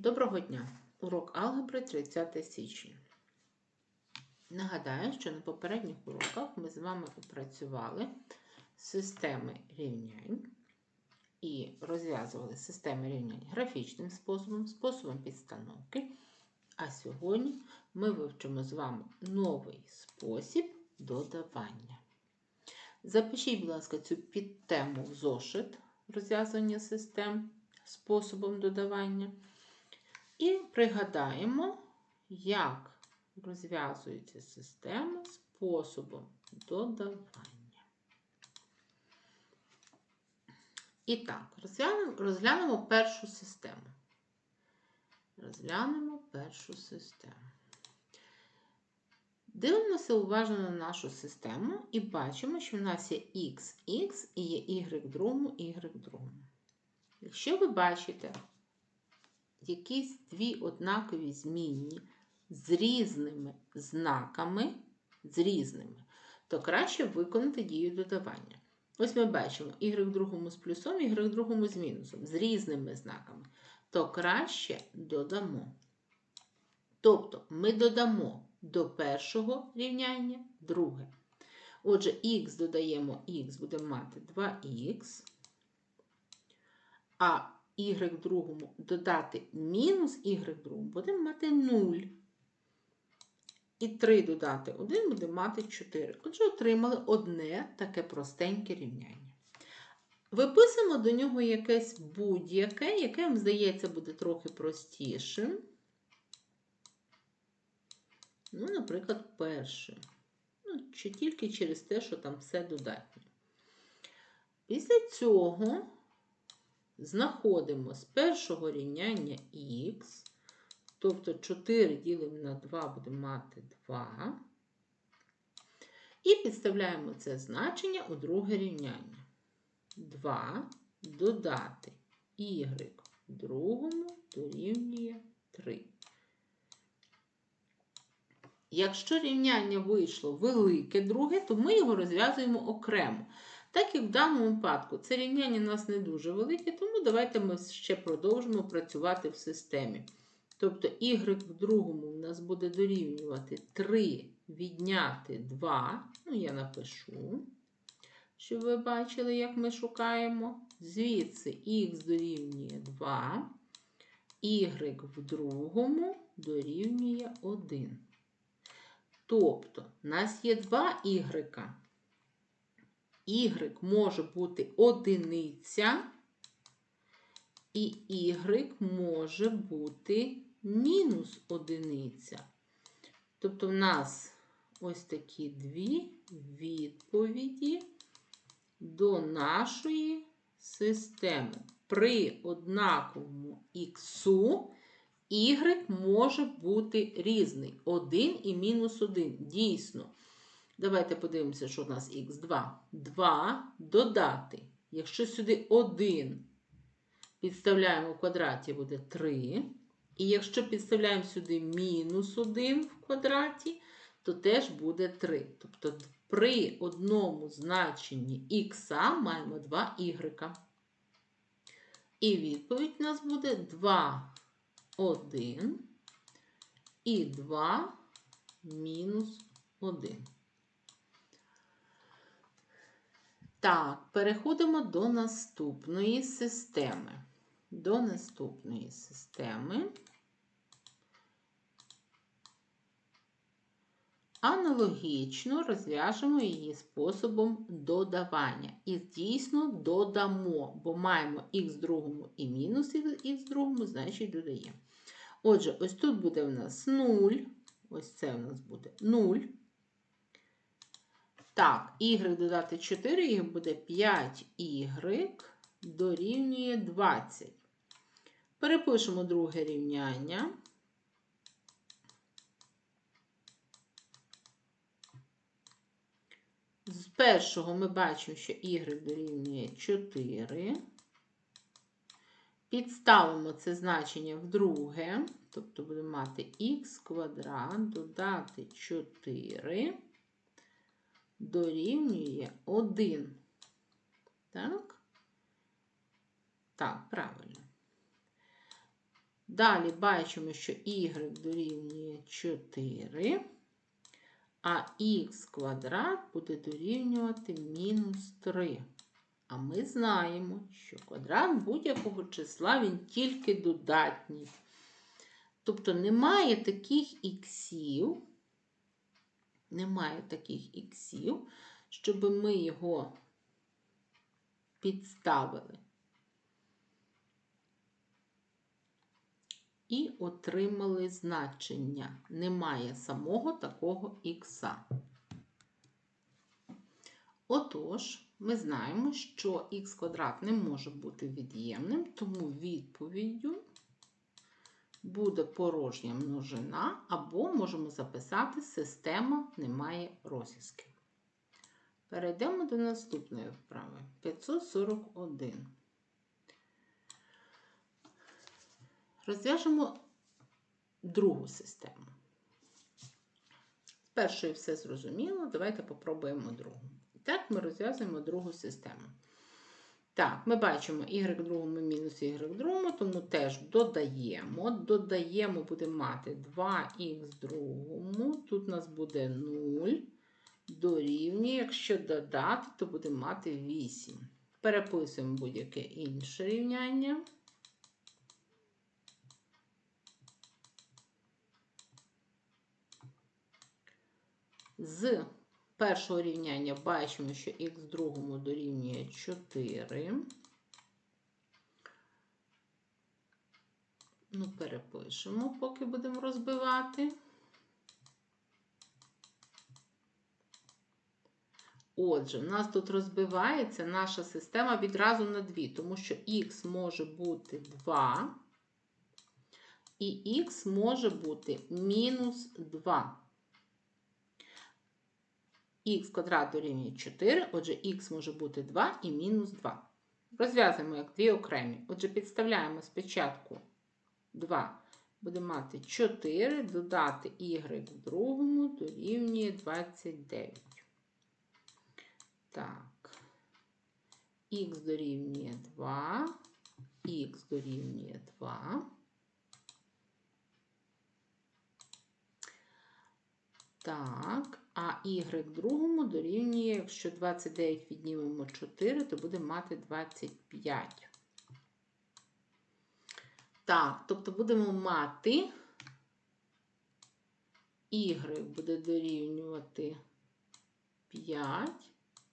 Доброго дня! Урок алгебри 30 січня. Нагадаю, що на попередніх уроках ми з вами опрацювали системи рівнянь і розв'язували системи рівнянь графічним способом, способом підстановки. А сьогодні ми вивчимо з вами новий спосіб додавання. Запишіть, будь ласка, цю підтему в зошит розв'язування систем способом додавання. І пригадаємо, як розв'язується система способом додавання. І так, розглянемо, першу систему. Розглянемо першу систему. Дивимося уважно на нашу систему і бачимо, що в нас є xx і є y другому, y другому. Якщо ви бачите якісь дві однакові змінні з різними знаками, з різними, то краще виконати дію додавання. Ось ми бачимо y другому з плюсом, y другому з мінусом, з різними знаками, то краще додамо. Тобто ми додамо до першого рівняння друге. Отже, х додаємо х, будемо мати 2х, а y другому додати мінус y другому, будемо мати 0. І 3 додати 1 будемо мати 4. Отже, отримали одне таке простеньке рівняння. Виписуємо до нього якесь будь-яке, яке, вам здається, буде трохи простішим. Ну, наприклад, перше. Ну, чи тільки через те, що там все додатньо. Після цього знаходимо з першого рівняння х, тобто 4 ділимо на 2, будемо мати 2. І підставляємо це значення у друге рівняння. 2 додати y другому дорівнює 3. Якщо рівняння вийшло велике друге, то ми його розв'язуємо окремо. Так як в даному випадку це рівняння у нас не дуже велике, тому давайте ми ще продовжимо працювати в системі. Тобто y в другому у нас буде дорівнювати 3 відняти 2. Ну, я напишу, щоб ви бачили, як ми шукаємо. Звідси х дорівнює 2, y в другому дорівнює 1. Тобто, у нас є 2 y. Y може бути одиниця, і Y може бути мінус одиниця. Тобто в нас ось такі дві відповіді до нашої системи. При однаковому х Y може бути різний. 1 і мінус 1. Дійсно. Давайте подивимося, що у нас х2. 2 додати. Якщо сюди 1 підставляємо в квадраті, буде 3. І якщо підставляємо сюди мінус 1 в квадраті, то теж буде 3. Тобто при одному значенні х маємо 2 y. І відповідь у нас буде 2, 1 і 2 мінус 1. Так, переходимо до наступної системи. До наступної системи. Аналогічно розв'яжемо її способом додавання. І дійсно додамо, бо маємо х другому і мінус х другому, значить додаємо. Отже, ось тут буде в нас 0, ось це у нас буде 0. Так, y додати 4, їх буде 5y дорівнює 20. Перепишемо друге рівняння. З першого ми бачимо, що y дорівнює 4. Підставимо це значення в друге, тобто будемо мати х квадрат додати 4 дорівнює 1. Так? Так, правильно. Далі бачимо, що y дорівнює 4, а х квадрат буде дорівнювати мінус 3. А ми знаємо, що квадрат будь-якого числа він тільки додатній. Тобто немає таких іксів, немає таких іксів, щоб ми його підставили. І отримали значення. Немає самого такого ікса. Отож, ми знаємо, що х квадрат не може бути від'ємним, тому відповіддю буде порожня множина, або можемо записати система немає розв'язків. Перейдемо до наступної вправи. 541. Розв'яжемо другу систему. З першої все зрозуміло, давайте попробуємо другу. І так ми розв'язуємо другу систему. Так, ми бачимо y в другому мінус y другому, тому теж додаємо. Додаємо, будемо мати 2х другому. Тут у нас буде 0 дорівнює, якщо додати, то будемо мати 8. Переписуємо будь-яке інше рівняння. З першого рівняння бачимо, що х другому дорівнює 4. Ну, перепишемо, поки будемо розбивати. Отже, в нас тут розбивається наша система відразу на 2, тому що х може бути 2, і х може бути мінус 2. Х квадрат дорівнює 4, отже, х може бути 2 і мінус 2. Розв'язуємо як дві окремі. Отже, підставляємо спочатку 2. Будемо мати 4, додати y в другому дорівнює 29. Так, х дорівнює 2, х дорівнює 2. Так, а y другому дорівнює, якщо 29 віднімемо 4, то буде мати 25. Так, тобто будемо мати y буде дорівнювати 5,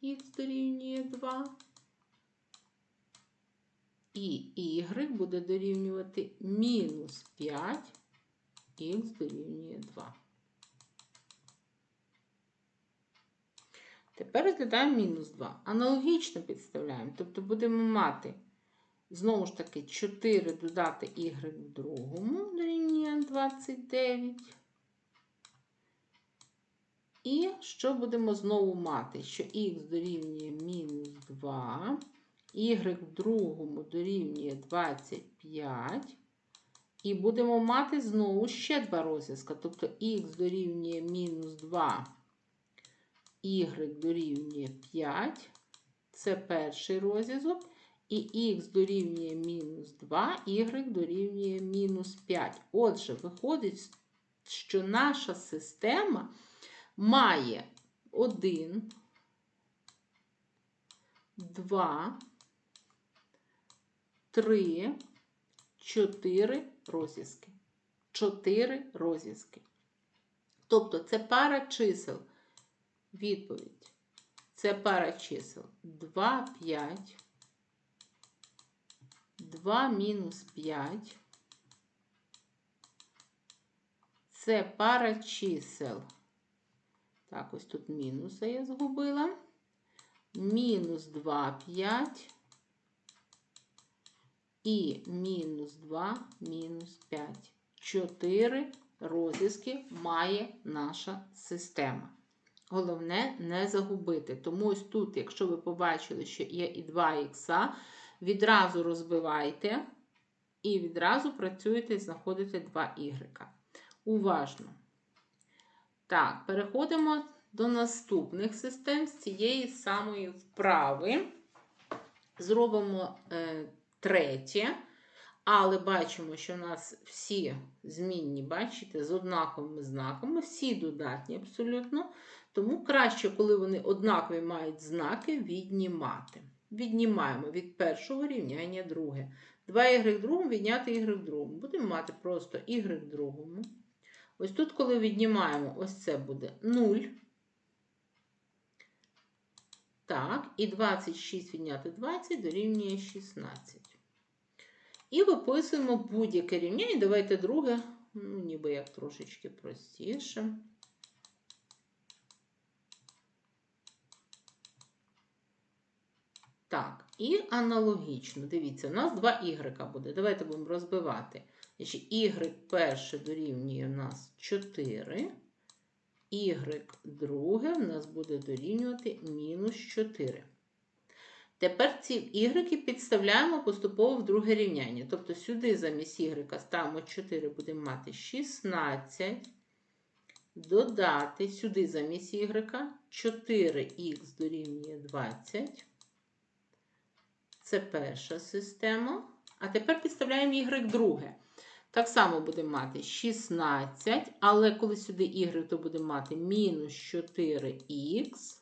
х дорівнює 2. І y буде дорівнювати мінус 5, х дорівнює 2. Тепер розглядаємо мінус 2. Аналогічно підставляємо. Тобто будемо мати, знову ж таки, 4 додати y в другому дорівнює 29. І що будемо знову мати? Що х дорівнює мінус 2, y в другому дорівнює 25. І будемо мати знову ще два розв'язка. Тобто х дорівнює мінус 2 y дорівнює 5, це перший розв'язок, і х дорівнює мінус 2, y дорівнює мінус 5. Отже, виходить, що наша система має 1, 2, 3, 4 розв'язки. 4 розв'язки. Тобто це пара чисел. Відповідь. Це пара чисел 2, 5, 2 мінус 5. Це пара чисел. Так, ось тут мінуса я згубила. Мінус 2, 5 і мінус 2, мінус 5. 4 розв'язки має наша система. Головне не загубити. Тому ось тут, якщо ви побачили, що є і 2 х, відразу розбивайте і відразу працюєте і знаходите 2 y. Уважно. Так, переходимо до наступних систем з цієї самої вправи. Зробимо е, третє. Але бачимо, що в нас всі змінні, бачите, з однаковими знаками, всі додатні абсолютно. Тому краще, коли вони однакові мають знаки, віднімати. Віднімаємо від першого рівняння друге. 2y другому відняти y другому. Будемо мати просто y другому. Ось тут, коли віднімаємо, ось це буде 0. Так, і 26 відняти 20 дорівнює 16. І виписуємо будь-яке рівняння. Давайте друге, ну, ніби як трошечки простіше. Так, і аналогічно. Дивіться, у нас 2 y буде. Давайте будемо розбивати. Y перше дорівнює у нас 4. Y друге в нас буде дорівнювати мінус 4. Тепер ці y підставляємо поступово в друге рівняння. Тобто сюди замість y ставимо 4, будемо мати 16. Додати сюди замість y 4х дорівнює 20. Це перша система. А тепер підставляємо y друге. Так само будемо мати 16, але коли сюди y, то будемо мати мінус 4х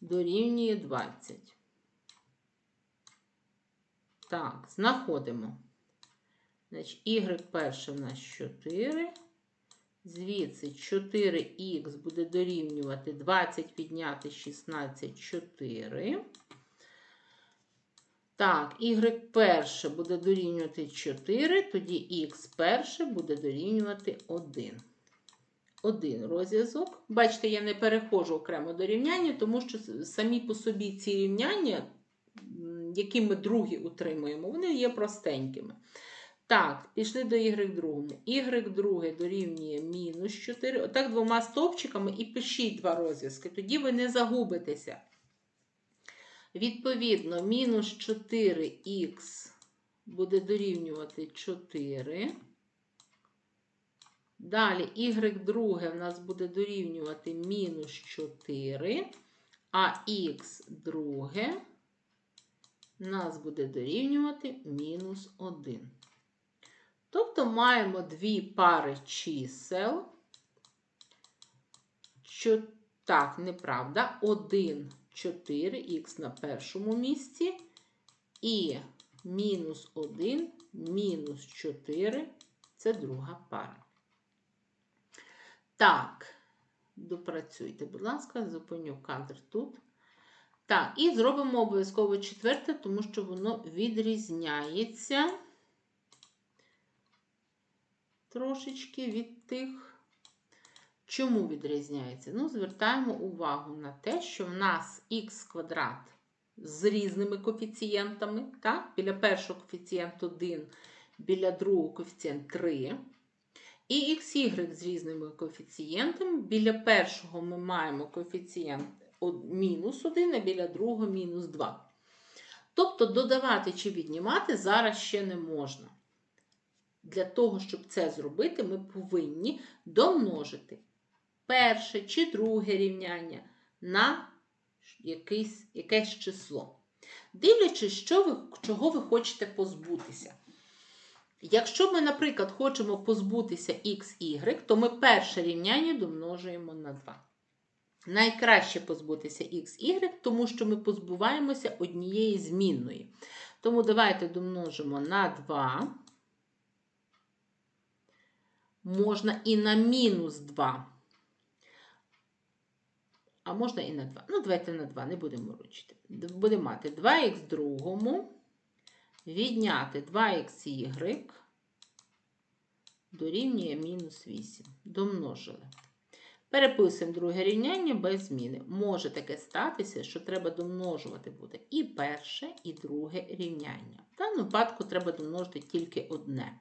дорівнює 20. Так, знаходимо. Значить, y перше в нас 4. Звідси 4х буде дорівнювати 20 підняти 16 4. Так, y перше буде дорівнювати 4, тоді х перше буде дорівнювати 1. Один розв'язок. Бачите, я не переходжу окремо до рівняння, тому що самі по собі ці рівняння, які ми другі утримуємо, вони є простенькими. Так, пішли до y другому. y друге дорівнює мінус 4. Отак двома стовпчиками і пишіть два розв'язки. Тоді ви не загубитеся. Відповідно, мінус 4х буде дорівнювати 4. Далі y друге в нас буде дорівнювати мінус 4, а х друге в нас буде дорівнювати мінус 1. Тобто маємо дві пари чисел. Що, так, неправда, 1 4х на першому місці і мінус 1, мінус 4 це друга пара. Так, допрацюйте, будь ласка, зупиню кадр тут. Так, і зробимо обов'язково четверте, тому що воно відрізняється трошечки від тих. Чому відрізняється? Ну, звертаємо увагу на те, що в нас х квадрат з різними коефіцієнтами. Так? Біля першого коефіцієнт 1, біля другого коефіцієнт 3. І xy з різними коефіцієнтами. Біля першого ми маємо коефіцієнт мінус 1, а біля другого мінус 2. Тобто додавати чи віднімати зараз ще не можна. Для того, щоб це зробити, ми повинні домножити перше чи друге рівняння на якесь, якесь число. Дивлячись, що ви, чого ви хочете позбутися. Якщо ми, наприклад, хочемо позбутися xy, то ми перше рівняння домножуємо на 2. Найкраще позбутися xy, тому що ми позбуваємося однієї змінної. Тому давайте домножимо на 2. Можна і на мінус 2. А можна і на 2. Ну, давайте на 2, не будемо ручити. Будемо мати 2х другому, відняти 2xy дорівнює мінус 8. Домножили. Переписуємо друге рівняння без зміни. Може таке статися, що треба домножувати буде і перше, і друге рівняння. В даному випадку треба домножити тільки одне.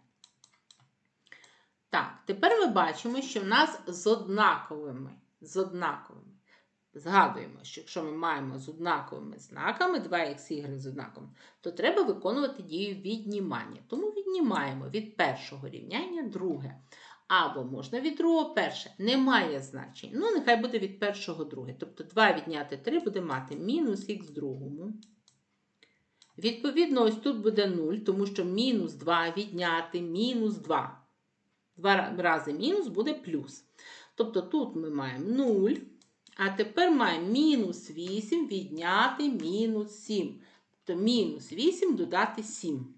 Так, тепер ми бачимо, що в нас з однаковими. З однаковими. Згадуємо, що якщо ми маємо з однаковими знаками 2х з однаковим, то треба виконувати дію віднімання. Тому віднімаємо від першого рівняння друге. Або можна від другого перше. Немає значень. Ну, нехай буде від першого друге. Тобто 2 відняти 3 буде мати мінус х другому. Відповідно, ось тут буде 0, тому що мінус 2 відняти мінус 2. Два рази мінус буде плюс. Тобто тут ми маємо 0, а тепер маємо мінус 8 відняти мінус 7. Тобто мінус 8 додати 7.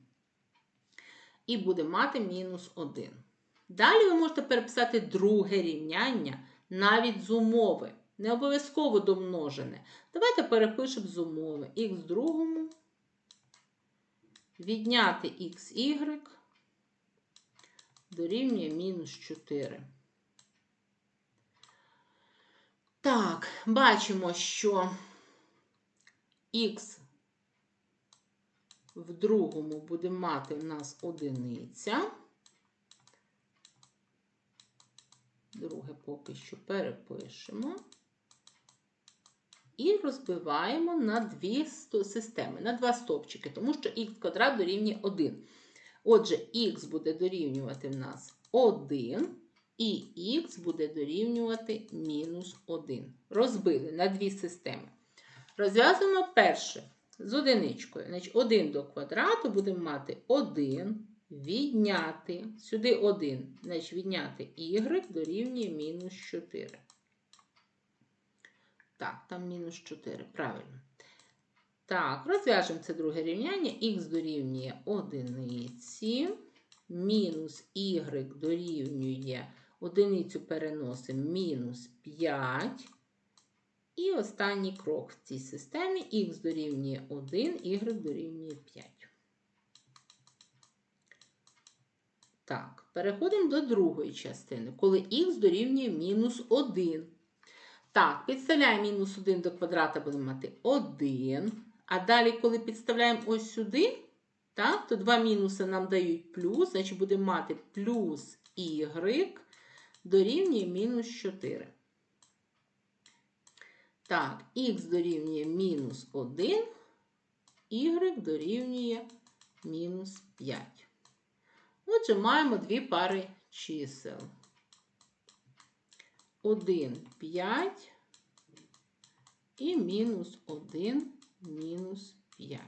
І буде мати мінус 1. Далі ви можете переписати друге рівняння навіть з умови. Не обов'язково домножене. Давайте перепишемо з умови. х другому відняти xy дорівнює мінус 4. Так, бачимо, що х в другому буде мати в нас одиниця. Друге поки що перепишемо. І розбиваємо на дві системи, на два стовпчики, тому що х квадрат дорівнює 1. Отже, х буде дорівнювати в нас 1, і х буде дорівнювати мінус 1. Розбили на дві системи. Розв'язуємо перше з одиничкою. Значить, 1 до квадрату будемо мати 1 відняти, сюди 1, значить відняти y дорівнює мінус 4. Так, там мінус 4, правильно. Так, розв'яжемо це друге рівняння. Х дорівнює 1, мінус y дорівнює одиницю переносимо мінус 5. І останній крок в цій системі х дорівнює 1, y дорівнює 5. Так, переходимо до другої частини, коли х дорівнює мінус 1. Так, підставляємо мінус 1 до квадрата, будемо мати 1. А далі, коли підставляємо ось сюди, так, то два мінуси нам дають плюс, значить будемо мати плюс y дорівнює мінус 4. Так, х дорівнює мінус 1, y дорівнює мінус 5. Отже, маємо дві пари чисел. 1, 5 і мінус 1, мінус 5.